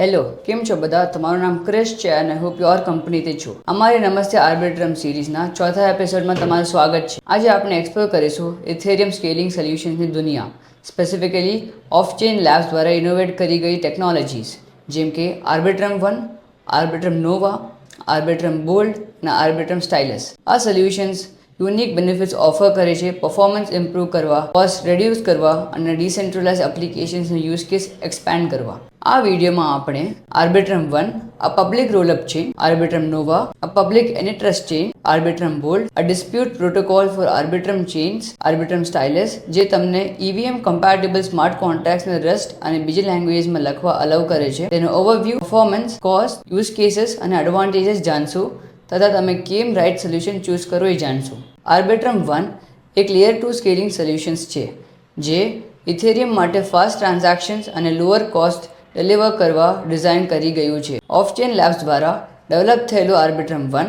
Hello કેમ છો બધા? તમારું નામ ક્રિશ છે અને હું પ્યોર કંપનીથી છું. અમારી નમસ્તે આર્બિટ્રમ સિરીઝના ચોથા એપિસોડમાં તમારું સ્વાગત છે. આજે આપણે એક્સપ્લોર કરીશું ઇથેરિયમ સ્કેલિંગ સોલ્યુશન્સની દુનિયા સ્પેસિફિકલી ઓફ ચેઇન લેબ્સ દ્વારા ઇનોવેટ કરી ગઈ ટેકનોલોજીસ જેમ કે Arbitrum One Arbitrum Nova Arbitrum Bold અને આર્બિટ્રમ સ્ટાઇલસ આ સોલ્યુશન્સ યુનિક બેનિફિટ્સ ઓફર કરે છે. પરફોર્મન્સ ઇમ્પ્રૂવ કરવા કોસ્ટ રેડ્યુસ કરવા અને ડિસેન્ટ્રલાઇઝ એપ્લિકેશન્સનો યુઝ કેસ એક્સપેન્ડ કરવા. આ વિડીયોમાં આપણે Arbitrum One a public roll-up Arbitrum Nova a public AnyTrust chain, Arbitrum BoLD a dispute protocol for Arbitrum chains, Arbitrum Stylus જે તમને EVM compatible smart contracts Rust અને બીજી લેંગ્વેજમાં લખવા અલાઉ કરે છે. તેનો overview performance cost use cases અને એડવાન્ટેજીસ જાણશું તથા તમે કેમ રાઇટ સોલ્યુશન ચૂઝ કરો એ જાણશો. આર્બિટ્રમ વન એક લેયર ટુ સ્કેલિંગ સોલ્યુશન્સ છે, જે ઇથેરિયમ માટે ફાસ્ટ ટ્રાન્ઝેક્શન્સ અને લોઅર કોસ્ટ ડિલિવર કરવા ડિઝાઇન કરી ગયું છે. ઓફ ચેન લેબ્સ દ્વારા ડેવલપ થયેલું Arbitrum One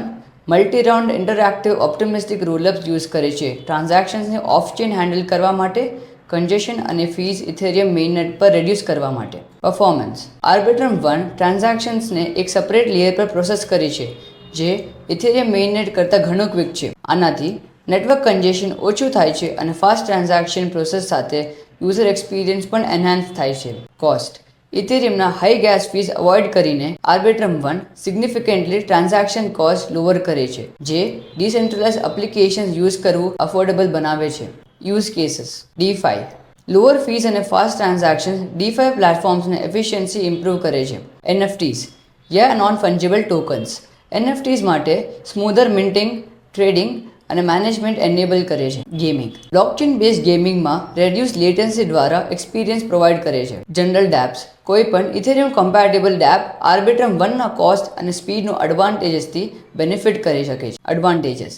multi round interactive optimistic rollups use કરે છે. ટ્રાન્ઝેક્શન્સને ઓફ ચેન હેન્ડલ કરવા માટે કન્જેશન અને ફીસ ઇથેરિયમ મેઇનનેટ પર રેડ્યુસ કરવા માટે. પરફોર્મન્સ આર્બિટ્રમ વન ટ્રાન્ઝેક્શન્સને એક સપરેટ લેયર પર પ્રોસેસ કરે છે. જે ઇથેરિયમ મેઇનનેટ કરતાં ઘણું ક્વિક છે. આનાથી નેટવર્ક કન્જેશન ઓછું થાય છે અને ફાસ્ટ ટ્રાન્ઝેક્શન પ્રોસેસ સાથે યુઝર એક્સપિરિયન્સ પણ એન્હાન્સ થાય છે. કોસ્ટ. ઇથેરિયમના હાઈ ગેસ ફીસ અવોઇડ કરીને Arbitrum One significantly transaction cost lower કરે છે, જે ડિસેન્ટ્રલાઇઝ એપ્લિકેશન્સ યુઝ કરવું અફોર્ડેબલ બનાવે છે. Use cases. DeFi. Lower fees અને ફાસ્ટ ટ્રાન્ઝેક્શન ડી ફાઇવ પ્લેટફોર્મ્સને એફિશિયન્સી ઇમ્પ્રૂવ કરે છે. એનએફટીઝ યા નોન ફંજેબલ ટોકન્સ. એનએફટીઝ માટે સ્મૂધર મિન્ટિંગ ટ્રેડિંગ અને મેનેજમેન્ટ એનેબલ કરે છે ગેમિંગ બ્લોકચેન બેઝ ગેમિંગમાં રેડ્યુસ લેટન્સી દ્વારા એક્સપિરિયન્સ પ્રોવાઈડ કરે છે. જનરલ ડેપ્સ કોઈ પણ ઇથેરિયમ કમ્પેટેબલ ડેપ આર્બિટ્રમ વનના કોસ્ટ અને સ્પીડનો એડવાન્ટેજીસથી બેનિફિટ કરી શકે છે. Advantages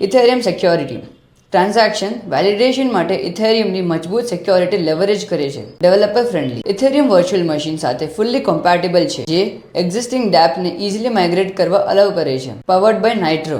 Ethereum security transaction validation માટે ઇથેરિયમની મજબૂત સિક્યોરિટી લેવરેજ કરે છે. Developer friendly Ethereum virtual machine સાથે ફુલ્લી કોમ્પેટેબલ છે, જે એક્ઝિસ્ટિંગ ડેપને ઇઝીલી માઇગ્રેટ કરવા અલાવ કરે છે. Powered by Nitro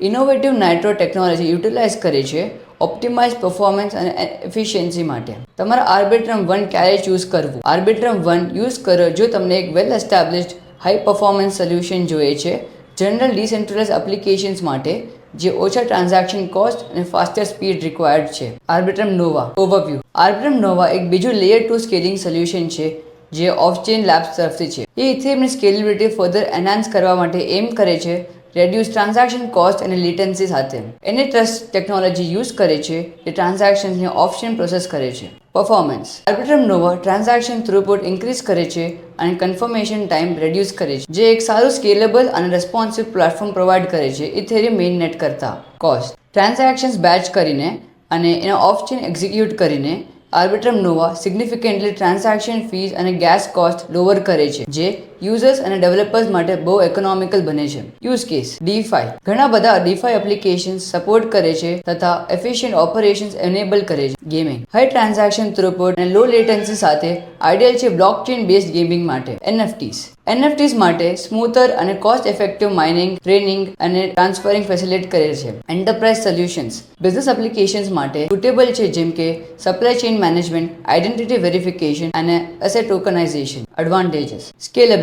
innovative Nitro technology utilise કરે છે ઓપ્ટિમાઇઝ પરફોર્મન્સ અને એફિશિયન્સી માટે. તમારા આર્બિટ્રમ વન ક્યારે ચૂઝ કરવું. આર્બિટ્રમ વન યુઝ કરો જો તમને એક well established high performance solution જોઈએ છે જનરલ ડિસેન્ટ્રલાઇઝ એપ્લિકેશન્સ માટે જે ઓછા ટ્રાન્ઝેક્શન કોસ્ટ અને ફાસ્ટર સ્પીડ રિક્વાયર્ડ છે. Arbitrum Nova overview Arbitrum Nova એક બીજું લેયર ટુ સ્કેલિંગ સોલ્યુશન છે, જે ઓફ ચેન લેબ્સ તરફથી છે. એ ઇથેરિયમની સ્કેલેબિલિટી ફર્ધર એનહાન્સ કરવા માટે એમ કરે છે રેડ્યુસ ટ્રાન્ઝેક્શન કોસ્ટ અને લિટન્સી સાથે. એને ટ્રસ્ટ ટેકનોલોજી યુઝ કરે છે જે ટ્રાન્ઝેક્શન્સને ઓપ્શન પ્રોસેસ કરે છે. Performance Arbitrum Nova transaction throughput increase કરે છે અને કન્ફર્મેશન ટાઈમ રેડ્યુસ કરે છે, જે એક સારું સ્કેલેબલ અને રેસ્પોન્સિવ પ્લેટફોર્મ પ્રોવાઈડ કરે છે. ઇથેરિયમ મેઇન નેટ કરતાં. કોસ્ટ ટ્રાન્ઝેક્શન્સ બેચ કરીને અને એના ઓફ ચેન એક્ઝિક્યુટ કરીને Arbitrum Nova significantly transaction fees અને ગેસ કોસ્ટ લોવર કરે છે, જે યુઝર્સ અને ડેવલપર્સ માટે બહુ ઇકોનોમિકલ બને છે. યુઝ કેસ ડીફાઈ ઘણા બધા ડીફાઈ એપ્લિકેશન સપોર્ટ કરે છે તથા એફિશિયન્ટ ઓપરેશન્સ એનેબલ કરે છે ગેમિંગ હાઈ ટ્રાન્ઝેક્શન થ્રુપુટ અને લો લેટન્સી સાથે આઈડિયલ છે બ્લોકચેન બેઝડ ગેમિંગ માટે. એનએફટીસ એનએફટીસ માટે સ્મૂથર અને કોસ્ટ ઇફેક્ટિવ માઇનિંગ ટ્રેનિંગ અને ટ્રાન્સફરિંગ ફેસિલિટ કરે છે. એન્ટરપ્રાઇઝ સોલ્યુશન્સ બિઝનેસ એપ્લિકેશન્સ માટે સુટેબલ છે જેમ કે supply chain management identity verification અને asset tokenisation advantages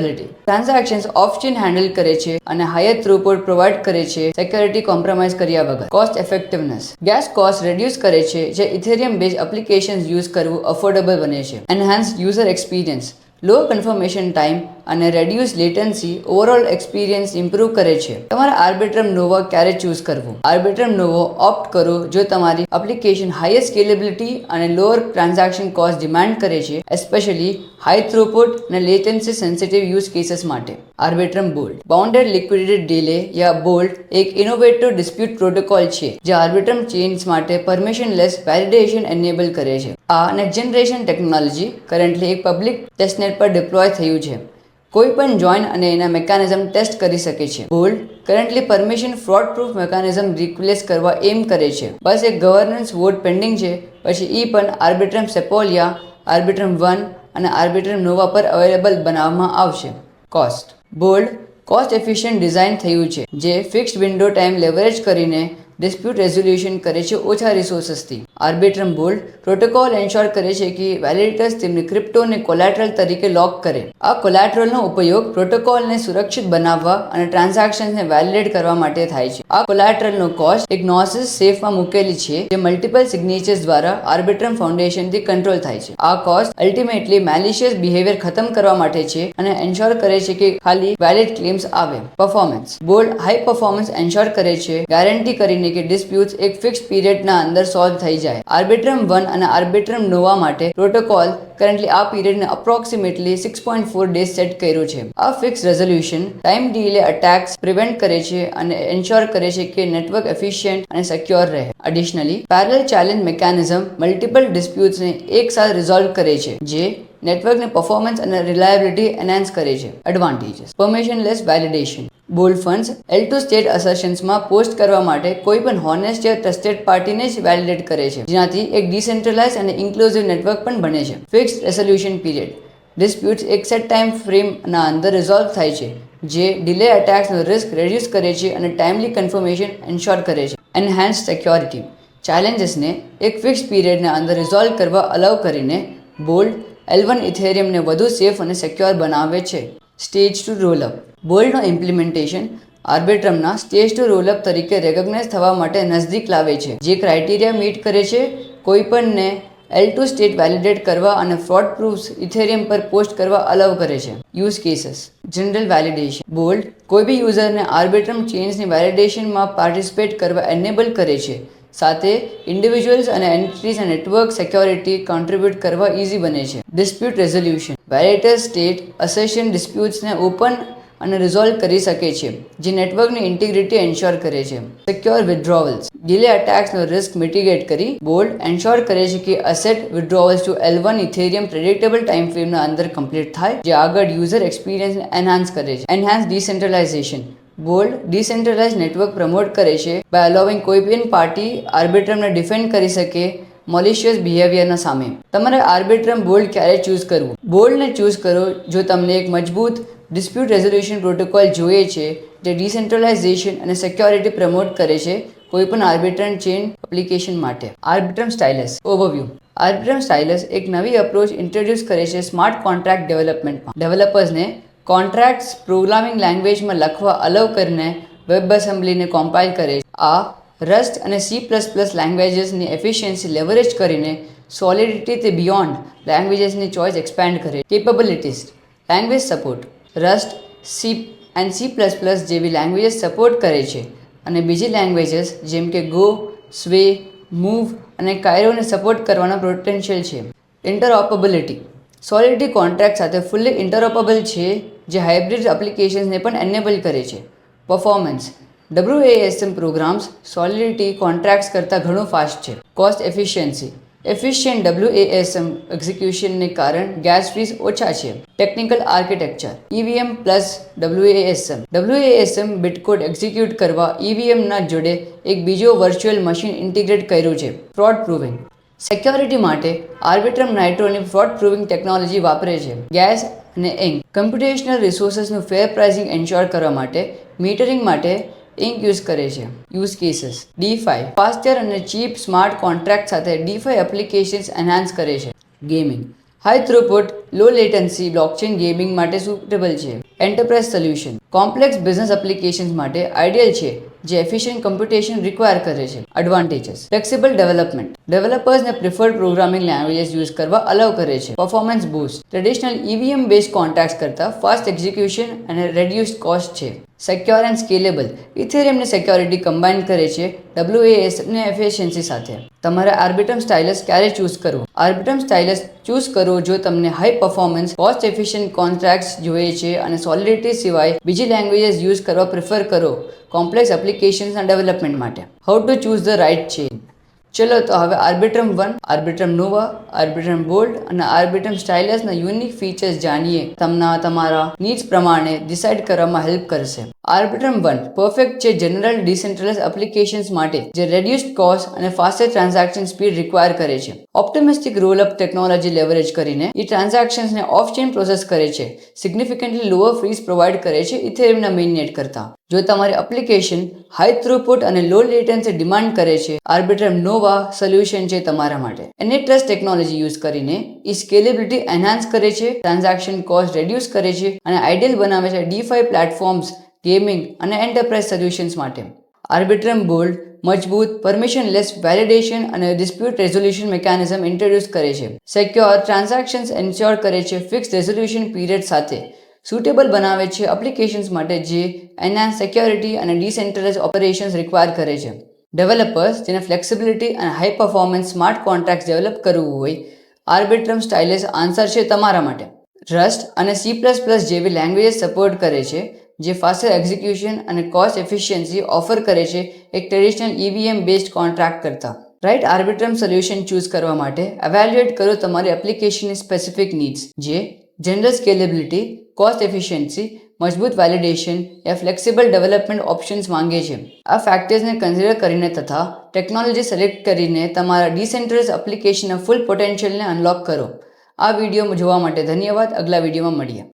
scalability transactions off chain handle કરે છે અને હાયર થ્રુપુટ પ્રોવાઈડ કરે છે સિક્યોરિટી કોમ્પ્રોમાઇઝ કર્યા વગર. Cost effectiveness gas cost reduce કરે છે જે ઇથેરિયમ બેઝ એપ્લિકેશન્સ યુઝ કરવું અફોર્ડેબલ બને છે. Enhance user experience low confirmation time અને reduce latency overall experience improve કરે છે. તમારે આર્બિટ્રમ નોવા ક્યારે ચૂઝ કરવું? આર્બિટ્રમ નોવો ઓપ્ટ કરો, જો તમારી એપ્લિકેશન હાઈએસ્ટ સ્કેલેબિલિટી અને લોઅર ટ્રાન્ઝેક્શન કોસ્ટ ડિમાન્ડ કરે છે એસ્પેશિયલી હાઈ થ્રુપુટ અને લેટન્સી સેન્સિટિવ યુઝ કેસીસ માટે. Arbitrum BoLD bounded liquidity delay યા બોલ્ડ એક ઇનોવેટિવ ડિસ્પ્યુટ પ્રોટોકોલ છે, જે આર્બિટ્રમ ચેન્સ માટે પરમિશન લેસ વેલિડેશન એનેબલ કરે છે. આ નેક્સ્ટ જનરેશન ટેકનોલોજી કરન્ટલી એક પબ્લિક ટેસ્ટનેટ પર ડિપ્લોય થયું છે. કોઈ પણ જોઈન અને એના મિકેનિઝમ ટેસ્ટ કરી શકે છે. BoLD currently permission fraud proof mechanism replace કરવા એમ કરે છે. બસ એક ગવર્નન્સ વોટ પેન્ડિંગ છે, પછી એ પણ આર્બિટ્રમ સેપોલિયા આર્બિટ્રમ વન અને આર્બિટ્રમ નોવા પર અવેલેબલ બનાવવામાં આવશે. Cost BoLD cost efficient design થયું છે, જે ફિક્સ્ડ વિન્ડો ટાઈમ લેવરેજ કરીને ડિસ્પ્યુટ રેઝોલ્યુશન કરે છે ઓછા રિસોર્સિસથી આર્બિટ્રમ બોલ્ડ પ્રોટોકોલ એન્શ્યોર કરે છે કે વેલિડેટર્સ તેમની ક્રિપ્ટોને કોલેટરલ તરીકે લોક કરે. આ કોલેટરલનો ઉપયોગ પ્રોટોકોલને સુરક્ષિત બનાવવા અને ટ્રાન્ઝેક્શન્સને વેલિડેટ કરવા માટે થાય છે. આ કોલેટરલનો કોસ્ટ એક નોસિસ સેફમાં મૂકેલી છે જે મલ્ટિપલ સિગ્નેચર્સ દ્વારા આર્બિટ્રમ ફાઉન્ડેશનથી કંટ્રોલ થાય છે. આ કોસ્ટ અલ્ટિમેટલી મેલિશિયસ બિહેવિયર ખતમ કરવા માટે છે અને એન્શ્યોર કરે છે કે ખાલી વેલિડ ક્લેમ્સ આવે. Performance BoLD high performance ensure કરે છે ગેરંટી કરીને કે ડિસ્પ્યુટ્સ એક ફિક્સ પીરિયડના અંદર સોલ્વ થઈ જાય. આર્બિટ્રમ વન અને આર્બિટ્રમ નોવા માટે પ્રોટોકોલ કરન્ટલી આ પીરિયડને approximately six point four days set કર્યું છે. આ fix resolution time delay attacks prevent કરે છે અને એન્શ્યોર કરે છે કે નેટવર્ક એફિશિયન્ટ અને સિક્યોર રહે. Additionally parallel challenge mechanism multiple ડિસ્પ્યુટ્સને એક સાથે રિઝોલ્વ કરે છે, જે નેટવર્કની પરફોર્મન્સ અને રિલાયબિલિટી એનહાન્સ કરે છે. Advantages permissionless validation bold funds L two state અસેશન્સમાં post કરવા માટે કોઈ પણ હોનેસ્ટ યા ટ્રસ્ટેડ પાર્ટીને જ વેલિડેટ કરે છે, જેનાથી એક ડિસેન્ટ્રલાઇઝ અને ઇન્ક્લુઝિવ નેટવર્ક પણ બને છે. ફિક્સ્ડ રેઝોલ્યુશન પીરિયડ ડિસ્પ્યુટ્સ એક સેટ ટાઈમ ફ્રેમના અંદર રિઝોલ્વ થાય છે, જે ડિલે અટેક્સનો રિસ્ક રેડ્યુસ કરે છે અને ટાઈમલી કન્ફર્મેશન એન્શ્યોર કરે છે. એનહાન્સ સિક્યોરિટી ચેલેન્જીસને એક ફિક્સ પીરિયડના અંદર રિઝોલ્વ કરવા અલાઉ કરીને બોલ્ડ એલવન ઇથેરિયમને વધુ સેફ અને સિક્યોર બનાવે છે. સ્ટેજ ટુ રોલઅપ બોલ્ડનો ઇમ્પ્લિમેન્ટેશન આર્બિટ્રમના સ્ટેજ ટુ રોલઅપ તરીકે રેકોગ્નાઇઝ થવા માટે નજદીક લાવે છે. જે ક્રાઇટેરિયા મીટ કરે છે કોઈપણને એલ ટુ સ્ટેટ વેલિડેટ કરવા અને ફ્રોડ પ્રૂફ્સ ઇથેરિયમ પર પોસ્ટ કરવા અલાવ કરે છે. Use cases general validation bold કોઈ બી યુઝરને આર્બિટ્રમ ચેન્જની વેલિડેશનમાં પાર્ટિસિપેટ કરવા એનેબલ કરે છે. સાથે ઇન્ડિવિજ્યુઅલ્સ અને એન્ટિટીઝ નેટવર્ક સિક્યોરિટી કોન્ટ્રીબ્યુટ કરવા ઇઝી બને છે. Dispute resolution validator state assertion ડિસ્પ્યુટ્સને open અને રિઝોલ્વ કરી શકે છે, જે નેટવર્કની ઇન્ટિગ્રિટી એન્શ્યોર કરે છે. સિક્યોર વિથડ્રોવલ્સ ડિલે અટેક્સનો રિસ્ક મિટિગેટ કરી બોલ્ડ એન્શ્યોર કરે છે કે asset withdrawals to L one Ethereum predictable time ફ્રેમના અંદર કમ્પ્લીટ થાય, જે આગળ યુઝર એક્સપિરિયન્સને એન્હાન્સ કરે છે. Enhance decentralisation bold decentralise network promote કરે છે બાય અલોવિંગ કોઈ પણ પાર્ટી આર્બિટ્રમને ડિફેન્ડ કરી શકે મોલિશિયસ બિહેવિયરના સામે. તમારે આર્બિટ્રમ બોલ્ડ ક્યારે ચૂઝ કરવું? બોલ્ડને ચૂઝ કરો જો તમને એક મજબૂત ડિસ્પ્યુટ રેઝોલ્યુશન પ્રોટોકોલ જોઈએ છે, જે ડિસેન્ટ્રલાઇઝેશન અને સિક્યોરિટી પ્રમોટ કરે છે, કોઈપણ આર્બિટ્રમ ચેન એપ્લિકેશન માટે. Arbitrum Stylus overview Arbitrum Stylus એક નવી અપ્રોચ ઇન્ટ્રોડ્યુસ કરે છે સ્માર્ટ કોન્ટ્રાક્ટ ડેવલપમેન્ટમાં ડેવલપર્સને કોન્ટ્રાક્ટ્સ પ્રોગ્રામિંગ લેંગ્વેજમાં લખવા અલાઉ કરીને વેબ એસેમ્બલીને કોમ્પાઇલ કરે છે. આ રસ્ટ અને સી પ્લસ પ્લસ લેંગ્વેજીસની એફિશિયન્સી લેવરેજ કરીને સોલિડિટી તે બિયોન્ડ લેંગ્વેજીસની ચોઇસ એક્સપેન્ડ કરે capabilities language support Rust, C and C plus plus જેવી લેંગ્વેજીસ સપોર્ટ કરે છે. અને બીજી લેંગ્વેજીસ જેમ કે ગો, સ્વે, મૂવ અને કાયરોને સપોર્ટ કરવાનો પોટેન્શિયલ છે. ઇન્ટરઓપેબિલિટી સોલિડિટી કોન્ટ્રાક્ટ સાથે ફૂલ્લી ઇન્ટરઓપેબલ છે, જે હાઇબ્રિડ એપ્લિકેશન્સને પણ એનેબલ કરે છે. Performance WASM programs Solidity contracts કરતાં ઘણું ફાસ્ટ છે. કોસ્ટ એફિશિયન્સી એફિશિયન્ટ ડબ્લ્યુએએસએમ એક્ઝિક્યુશનને કારણ ગેસ ફીસ ઓછા છે. Technical architecture EVM plus W A S M W A S M bytecode execute કરવા ઈવીએમના જોડે એક બીજો વર્ચ્યુઅલ મશીન ઇન્ટિગ્રેટ કર્યું છે ફ્રોડ પ્રૂવિંગ સિક્યોરિટી માટે આર્બિટ્રમ નાઇટ્રોની ફ્રોડ પ્રૂવિંગ ટેકનોલોજી વાપરે છે. ગેસ અને એંગ કમ્પ્યુટેશનલ રિસોર્સનું ફેર પ્રાઇસિંગ એન્શ્યોર કરવા માટે મીટરિંગ માટે ઇંક યુઝ કરે છે. યુઝ કેસીસ ડીફાઈ ફાસ્ટર અને ચીપ સ્માર્ટ કોન્ટ્રાક્ટ સાથે ડીફાઈ એપ્લિકેશન્સ એન્હાન્સ કરે છે. Gaming high throughput low latency blockchain gaming માટે સુટેબલ છે. Enterprise solution complex business applications માટે આઈડિયલ છે, જે એફિશિયન્ટ કમ્પ્યુટેશન રિક્વાયર કરે છે. એડવાન્ટેજીસ ફ્લેક્સિબલ ડેવલપમેન્ટ ડેવલપર્સને પ્રિફર્ડ પ્રોગ્રામિંગ લેંગ્વેજીસ યુઝ કરવા અલાવ કરે છે. Performance boost traditional EVM base contract કરતાં ફાસ્ટ એક્ઝિક્યુશન અને રેડ્યુસ્ડ કોસ્ટ છે. સિક્યોર એન્ડ સ્કેલેબલ ઇથેરિયમની સિક્યોરિટી કમ્બાઇન કરે છે ડબ્લ્યુએએસ ને એફિશિયન્સી સાથે. તમારે આર્બિટ્રમ સ્ટાઇલસ ક્યારે ચૂઝ કરવો? આર્બિટ્રમ સ્ટાઇલસ ચૂઝ કરો જો તમને high performance cost efficient contracts જોઈએ છે અને સોલિડિટી સિવાય બીજી લેંગ્વેજીસ યુઝ કરવા પ્રિફર કરો કોમ્પ્લેક્સ એપ્લિકેશન્સના ડેવલપમેન્ટ માટે. How to choose the right chain ચલો તો હવે Arbitrum One Arbitrum Nova Arbitrum BoLD અને આર્બિટ્રમ સ્ટાઇલસના યુનિક ફીચર્સ જાણીએ. તમને તમારા નીડ્સ પ્રમાણે ડિસાઇડ કરવામાં હેલ્પ કરશે. આર્બિટ્રમ વન પરફેક્ટ છે જનરલ ડિસેન્ટ્રલાઇઝ એપ્લિકેશન્સ માટે, જે રેડ્યુસ્ડ કોસ્ટ અને ફાસ્ટર ટ્રાન્ઝેક્શન સ્પીડ રિક્વાયર કરે છે. Optimistic rollup technology leverage કરીને, એ ટ્રાન્ઝેક્શન્સને ઓફ ચેન પ્રોસેસ કરે છે. સિગ્નિફિકન્ટલી લોઅર ફીસ પ્રોવાઈડ કરે છે ઇથેરિયમના મેઇન નેટ કરતાં. જો તમારી એપ્લિકેશન હાઈ થ્રુપુટ અને લો લેટન્સી ડિમાન્ડ કરે છે આર્બિટ્રમ નોવા સોલ્યુશન છે તમારા માટે. એને ટ્રસ્ટ ટેકનોલોજી યુઝ કરીને, એ સ્કેલેબિલિટી એન્હાન્સ કરે છે ટ્રાન્ઝેક્શન કોસ્ટ રેડ્યુસ કરે છે, અને આઈડિયલ બનાવે છે ડીફાઈ પ્લેટફોર્મ્સ ગેમિંગ અને એન્ટરપ્રાઇઝ સોલ્યુશન્સ માટે. આર્બિટ્રમ બોલ્ડ મજબૂત પરમિશન લેસ વેલિડેશન અને ડિસ્પ્યુટ રેઝોલ્યુશન મિકેનિઝમ ઇન્ટ્રોડ્યુસ કરે છે. સિક્યોર ટ્રાન્ઝેક્શન્સ એન્શ્યોર કરે છે ફિક્સ રેઝોલ્યુશન પીરિયડ સાથે. સુટેબલ બનાવે છે એપ્લિકેશન્સ માટે જે એના સિક્યોરિટી અને ડિસેન્ટ્રલાઇઝ ઓપરેશન્સ રિક્વાયર કરે છે. ડેવલપર્સ જેને ફ્લેક્સિબિલિટી અને high performance smart contract develop કરવું હોય આર્બિટ્રમ સ્ટાઇલિશ આન્સર છે તમારા માટે. રસ્ટ અને સી પ્લસ પ્લસ જેવી લેંગ્વેજ સપોર્ટ કરે છે જે ફાસ્ટર એક્ઝિક્યુશન અને કોસ્ટ એફિશિયન્સી ઓફર કરે છે એક ટ્રેડિશનલ ઈવીએમ બેઝડ કોન્ટ્રાક્ટ કરતાં. રાઇટ આર્બિટ્રમ સોલ્યુશન ચૂઝ કરવા માટે એવેલ્યુએટ કરો તમારી એપ્લિકેશનની સ્પેસિફિક નીડ્સ જે જનરલ સ્કેલેબિલિટી કોસ્ટ એફિશિયન્સી મજબૂત વેલિડેશન યા ફ્લેક્સિબલ ડેવલપમેન્ટ ઓપ્શન્સ માંગે છે. આ ફેક્ટર્સને કન્સિડર કરીને તથા ટેકનોલોજી સિલેક્ટ કરીને તમારા ડિસેન્ટ્રલાઇઝ એપ્લિકેશનના ફૂલ પોટેન્શિયલને અનલોક કરો. આ વીડિયો જોવા માટે ધન્યવાદ. અગલા વિડીયોમાં મળીએ.